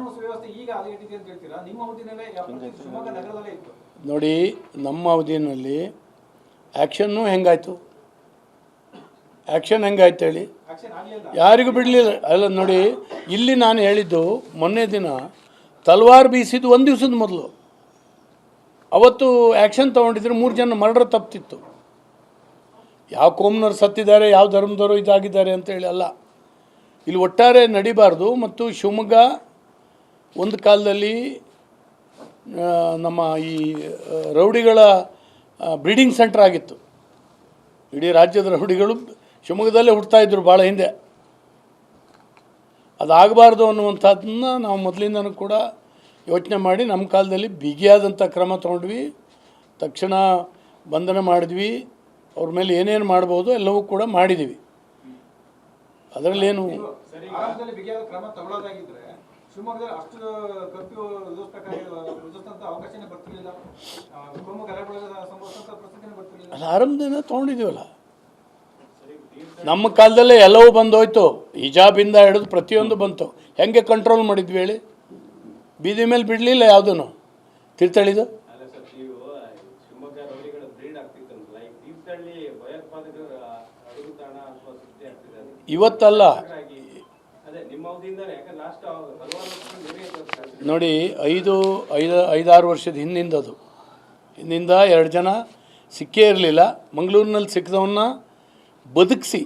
ಕಾನೂನು ಸುವ್ಯವಸ್ಥೆ ಈಗ ಹದಗೆಟ್ಟಿದೆ ಅಂತ ಹೇಳ್ತೀರಾ? ನಿಮ್ಮ ಅವಧಿನಲ್ಲೇ ಯಾವ- ಶಿವಮೊಗ್ಗ ನಗರದಲ್ಲೇ ಇತ್ತು? ನೋಡಿ ನಮ್ಮ ಅವಧಿನಲ್ಲಿ ಆ್ಯಕ್ಷನ್ನು ಹೆಂಗಾಯ್ತು? ಆ್ಯಕ್ಷನ್ ಹೆಂಗಾಯ್ತು ಹೇಳಿ? ಆಕ್ಷನ್ ಆಗ್ಲಿಲ್ಲ ಯಾರಿಗೂ ಬಿಡಲಿಲ್ಲ. ಅಲ್ಲ ನೋಡಿ ಇಲ್ಲಿ ನಾನು ಹೇಳಿದ್ದು ಮೊನ್ನೆ ದಿನ ತಲ್ವಾರ್ ಬೀಸಿದ್ದು ಒಂದು ದಿವಸದ ಮೊದಲು. ಅವತ್ತು ಆ್ಯಕ್ಷನ್ ತೊಗೊಂಡಿದ್ರೆ ಮೂರು ಜನ ಮರ್ಡರ್ ತಪ್ತಿತ್ತು. ಯಾವ ಕೋಮ್ನವ್ರು ಸತ್ತಿದ್ದಾರೆ ಯಾವ ಧರ್ಮದವರು ಇದಾಗಿದ್ದಾರೆ ಅಂತೇಳಿ ಅಲ್ಲ. ಇಲ್ಲಿ ಒಟ್ಟಾರೆ ನಡಿಬಾರ್ದು ಮತ್ತು ಶಿವಮೊಗ್ಗ ಒಂದು ಕಾಲದಲ್ಲಿ ನಮ್ಮ ಈ ರೌಡಿಗಳ ಬ್ರೀಡಿಂಗ್ ಸೆಂಟರ್ ಆಗಿತ್ತು. ಇಡೀ ರಾಜ್ಯದ ರೌಡಿಗಳು ಶಿವಮೊಗ್ಗದಲ್ಲೇ ಹುಡ್ತಾ ಇದ್ರು ಭಾಳ ಹಿಂದೆ. ಅದಾಗಬಾರ್ದು ಅನ್ನುವಂಥದ್ದನ್ನ ನಾವು ಮೊದಲಿಂದನೂ ಕೂಡ ಯೋಚನೆ ಮಾಡಿ, ನಮ್ಮ ಕಾಲದಲ್ಲಿ ಬಿಗಿಯಾದಂಥ ಕ್ರಮ ತೊಗೊಂಡ್ವಿ. ತಕ್ಷಣ ಬಂಧನ ಮಾಡಿದ್ವಿ. ಅವ್ರ ಮೇಲೆ ಏನೇನು ಮಾಡ್ಬೋದು ಎಲ್ಲವೂ ಕೂಡ ಮಾಡಿದ್ದೀವಿ. ಅದರಲ್ಲೇನು ಶಿವಮೊಗ್ಗದಲ್ಲಿ ಅಷ್ಟು ಕರ್ಫ್ಯೂ ವಿಧಿಸ್ತಕ್ಕ ವಿಧಿಸ್ತಂತ ಅವಕಾಶನೇ ಬರ್ತಿರ್ಲಿಲ್ಲ. ಕೋಮು ಗಲಭೆಗಳ ಸಂಭವಿಸಿದಂಥ ಪರಿಸ್ಥಿತಿನೇ ಬರ್ತಿರ್ಲಿಲ್ಲ. ಅದು ಆರಂಭದಿಂದ ತೊಗೊಂಡಿದ್ದೀವಲ್ಲ? ನಮ್ಮ ಕಾಲದಲ್ಲೇ ಎಲ್ಲವೂ ಬಂದೋಯ್ತು. ಹಿಜಾಬಿಂದ ಹಿಡಿದು ಪ್ರತಿಯೊಂದು ಬಂತು. ಹೆಂಗೆ ಕಂಟ್ರೋಲ್ ಮಾಡಿದ್ವಿ ಹೇಳಿ? ಬೀದಿ ಮೇಲೆ ಬಿಡಲಿಲ್ಲ ಯಾವುದೂ ಅಲ್ಲ ಸುದ್ದಿ ಇವತ್ತಲ್ಲ ಹಾಗಾಗಿ ಅದೇ ನಿಮ್ಮ ಅವಧಿಯಿಂದಲೇ ಯಾಕಂದ್ರೆ ಲಾಸ್ಟ್ ಹಲವಾರು ವರ್ಷಗಳು ಬೇರೆ ಇರ್ತದೆ ನೋಡಿ, ಐದು ಐದು, ಐದಾರು ವರ್ಷದ ಹಿಂದಿಂದ ಅದು. ಹಿಂದಿಂದ ಎರಡು ಜನ ಸಿಕ್ಕೇ ಇರಲಿಲ್ಲ. ಮಂಗಳೂರಿನಲ್ಲಿ ಸಿಕ್ಕಿದವನ್ನ ಬದುಕಿಸಿ.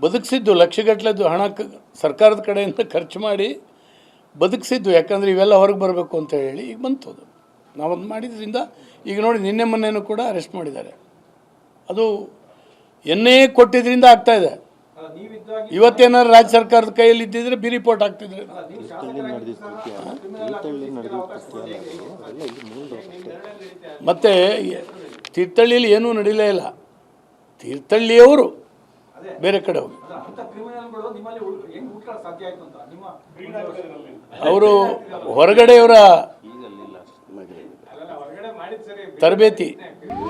ಬದುಕಿಸಿದ್ದು ಲಕ್ಷಗಟ್ಟಲೆದು ಹಣ ಸರ್ಕಾರದ ಕಡೆಯಿಂದ ಖರ್ಚು ಮಾಡಿ ಬದುಕಿಸಿದ್ದು. ಯಾಕಂದರೆ ಇವೆಲ್ಲ ಹೊರಗೆ ಬರಬೇಕು ಅಂತ ಹೇಳಿ ಈಗ ಬಂತು ಅದು. ನಾವು ಅದು ಮಾಡಿದ್ರಿಂದ, ಈಗ ನೋಡಿ, ನಿನ್ನೆ ಮೊನ್ನೆನೂ ಕೂಡ ಅರೆಸ್ಟ್ ಮಾಡಿದ್ದಾರೆ. ಅದು ಎನ್ನೇ ಕೊಟ್ಟಿದ್ದರಿಂದ ಆಗ್ತಾ ಇದೆ. ಅಲ್ಲ ನೀವಿದ್ದಾಗ ಇವತ್ತೇನಾದ್ರು ರಾಜ್ಯ ಸರ್ಕಾರದ ಕೈಯಲ್ಲಿ ಇದ್ದಿದ್ರೆ ಬಿ ರಿಪೋರ್ಟ್ ಆಗ್ತಿದ್ರೆ ಮತ್ತೆ ತೀರ್ಥಹಳ್ಳಿಯಲ್ಲಿ ಏನೂ ನಡೀಲೇ ಇಲ್ಲ. ತೀರ್ಥಹಳ್ಳಿಯವರು ಬೇರೆ ಕಡೆ ಹೋಗಿ. ಹೊರಗಡೆಯವರ ಅಂತ ಕ್ರಿಮಿನಲ್ಗಳು